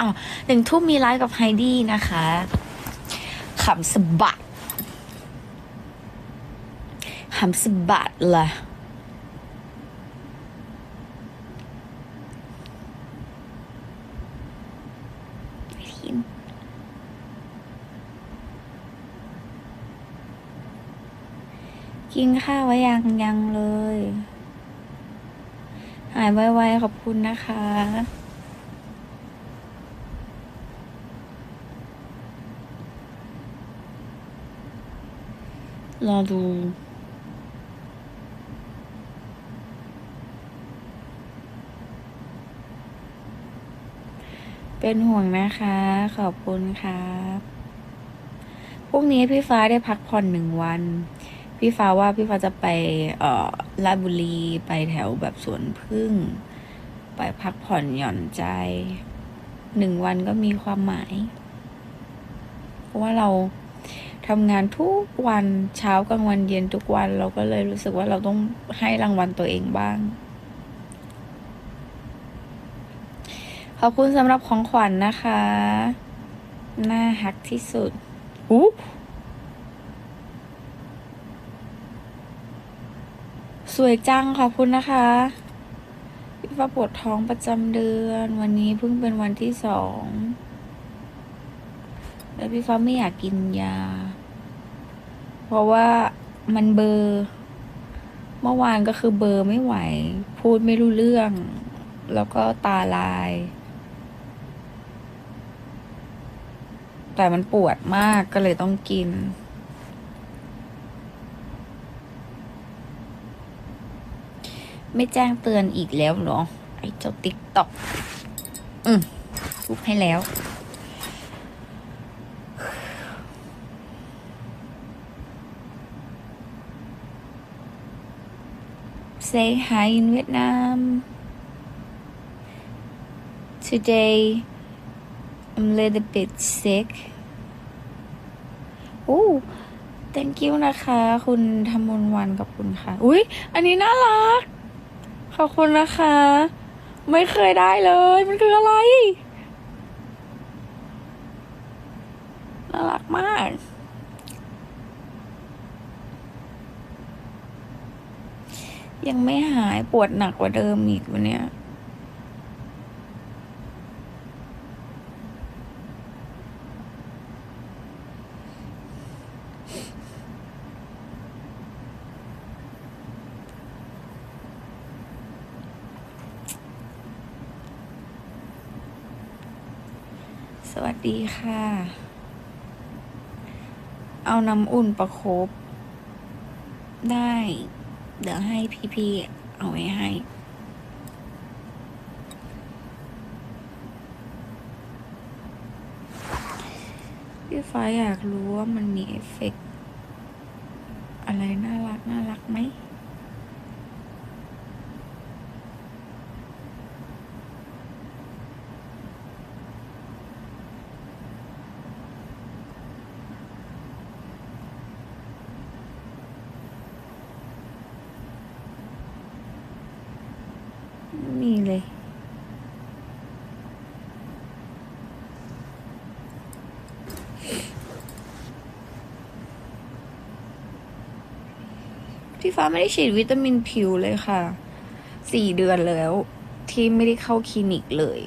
อ๋อหนึ่งทุ่มมีไลฟ์กับไฮดี้นะคะขำสะบัดขำสะบัดล่ะกินข้าวไว้ยังยังเลย หายไวๆขอบคุณนะคะ รอดูเป็นห่วงนะคะ ขอบคุณครับพรุ่งนี้พี่ฟ้าได้พักผ่อนหนึ่งวัน พี่ฟ้าว่าพี่ฟ้าจะไป เอ่อราชบุรีไปแถวแบบสวนพึ่ง ไปพักผ่อนหย่อนใจหนึ่งวันก็มีความหมาย เพราะว่าเรา ทำงานทุกวันเช้ากลางวันเย็นทุกวันเราก็เลยรู้สึกว่าเราต้องให้รางวัลตัวเองบ้าง ขอบคุณสำหรับของขวัญนนะคะ น่าฮักที่สุดอุ๊บสวยจังขอบคุณนะคะพี่ฟ้าปวดท้องประจำเดือน วันนี้เพิ่งเป็นวันที่สอง แล้วพี่ฟ้าไม่อยากกินยา เพราะว่ามันเบอร์เมื่อวานก็คือเบอร์ไม่ไหว พูดไม่รู้เรื่อง แล้วก็ตาลาย แต่มันปวดมากก็เลยต้องกิน ไม่แจ้งเตือนอีกแล้วเหรอ ไอ้เจ้าติ๊กต็อก อืมทุบให้แล้ว Say hi in Vietnam. Today, I'm a little bit sick. โอ้ thank you นะคะ คุณธรรมนวันกับคุณค่ะ อุ๊ยอันนี้น่ารัก ขอบคุณนะคะ ไม่เคยได้เลย มันคืออะไร น่ารักมาก ยังไม่หายปวดหนักกว่าเดิมอีกวันเนี้ยสวัสดีค่ะ เอาน้ำอุ่นประคบได้ เดี๋ยวให้พี่ๆเอาไว้ให้พี่ฟ้าอยากรู้ว่ามันมีเอฟเฟกต์อะไรน่ารักน่ารักไหมมีเลย พี่ฟ้าไม่ได้ฉีดวิตามินผิวเลยค่ะสี่เดือนแล้ว ที่ไม่ได้เข้าคลินิกเลย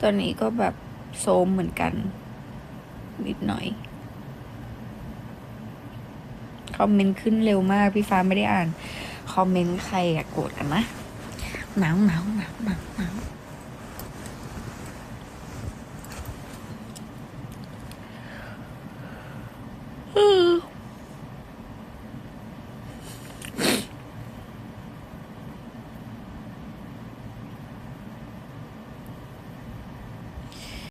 ตอนนี้ก็แบบโซมเหมือนกัน นิดหน่อย คอมเมนต์ขึ้นเร็วมาก พี่ฟ้าไม่ได้อ่าน คอมเมนต์ใครอะโกรธกันนะหนาวหนาวหนาวหนาวหนาว